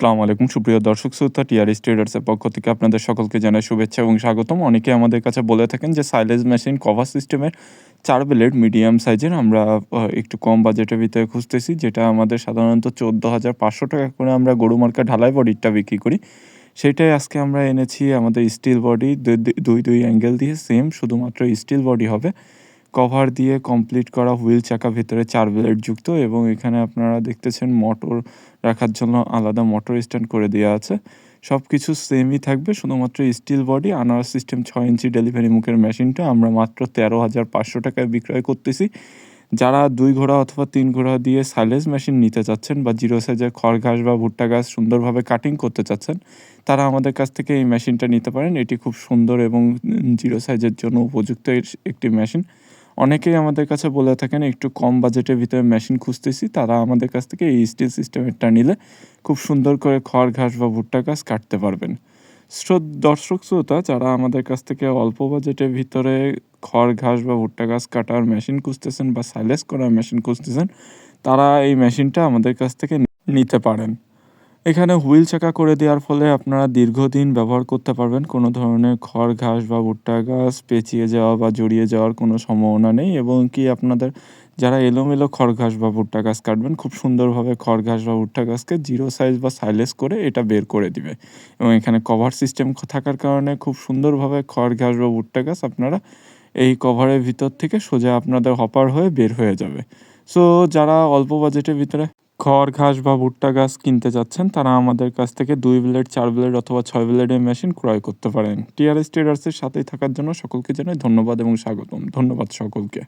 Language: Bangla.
আসসালামু আলাইকুম। সুপ্রিয় দর্শক শ্রোতা, টিআরএস ট্রেডার্সের পক্ষ থেকে আপনাদের সকলকে জানাই শুভেচ্ছা এবং স্বাগতম। অনেকে আমাদের কাছে বলে থাকেন যে সাইলেজ মেশিন কভার সিস্টেমের চার ব্লেড মিডিয়াম সাইজের আমরা একটু কম বাজেটের ভিতরে খুঁজতেছি, যেটা আমাদের সাধারণত চোদ্দ হাজার পাঁচশো টাকা করে আমরা গরু মার্কা ঢালাই বডিটা বিক্রি করি। সেটাই আজকে আমরা এনেছি আমাদের স্টিল বডি দুই দুই অ্যাঙ্গেল দিয়ে সেম শুধুমাত্র স্টিল বডি হবে। কভার দিয়ে কমপ্লিট করা হুইল চাকা ভিতরে চার ব্লেড যুক্ত এবং এখানে আপনারা দেখতেছেন মোটর রাখার জন্য আলাদা মোটর স্ট্যান্ড করে দেওয়া আছে। সব কিছু সেমই থাকবে, শুধুমাত্র স্টিল বডি আনার সিস্টেম ছয় ইঞ্চি ডেলিভারি মুখের মেশিনটা আমরা মাত্র তেরো হাজার পাঁচশো টাকায় বিক্রয় করতেছি। যারা দুই ঘোড়া অথবা তিন ঘোড়া দিয়ে সাইলেজ মেশিন নিতে চাচ্ছেন বা জিরো সাইজের খড় ঘাস বা ভুট্টা ঘাস সুন্দরভাবে কাটিং করতে চাচ্ছেন, তারা আমাদের কাছ থেকে এই মেশিনটা নিতে পারেন। এটি খুব সুন্দর এবং জিরো সাইজের জন্য উপযুক্ত একটি মেশিন অনেকেই আমাদের কাছে বলে থাকেন, একটু কম বাজেটের ভিতরে মেশিন খুঁজতেছি। তারা আমাদের কাছ থেকে এই স্টিল সিস্টেমেরটা নিলে খুব সুন্দর করে খড়, ঘাস বা ভুট্টা ঘাস কাটতে পারবেন। শ্রোত, দর্শক, শ্রোতা, যারা আমাদের কাছ থেকে অল্প বাজেটের ভিতরে খড়, ঘাস বা ভুট্টা ঘাস কাটার মেশিন খুঁজতেছেন বা সাইলেস করার মেশিন খুঁজতেছেন, তারা এই মেশিনটা আমাদের কাছ থেকে নিতে পারেন। এখানে হুইল চাকা করে দেওয়ার ফলে আপনারা দীর্ঘদিন ব্যবহার করতে পারবেন। কোনো ধরনের খড়, ঘাস বা ভুট্টা গাছ পেঁচিয়ে যাওয়া বা জড়িয়ে যাওয়ার কোনো সম্ভাবনা নেই এবং কি আপনাদের যারা এলোমেলো খড়, ঘাস বা ভুট্টা গাছ কাটবেন, খুব সুন্দরভাবে খড়, ঘাস বা ভুট্টা গাছকে জিরো সাইজ বা সাইলেস করে এটা বের করে দিবে এবং এখানে কভার সিস্টেম থাকার কারণে খুব সুন্দরভাবে খড়, ঘাস বা ভুট্টা গাছ আপনারা এই কভারের ভিতর থেকে সোজা আপনাদের হপার হয়ে বের হয়ে যাবে। সো যারা অল্প বাজেটের ভিতরে খড় ঘাস বা ভুট্টা গাছ কিনতে যাচ্ছেন, তারা আমাদের কাছ থেকে দুই ব্লেড, চার ব্লেড অথবা ছয় ব্লেডের মেশিন ক্রয় করতে পারেন। টিআরএস ট্রেডার্সের সাথেই থাকার জন্য সকলকে জানাই ধন্যবাদ এবং স্বাগতম। ধন্যবাদ সকলকে।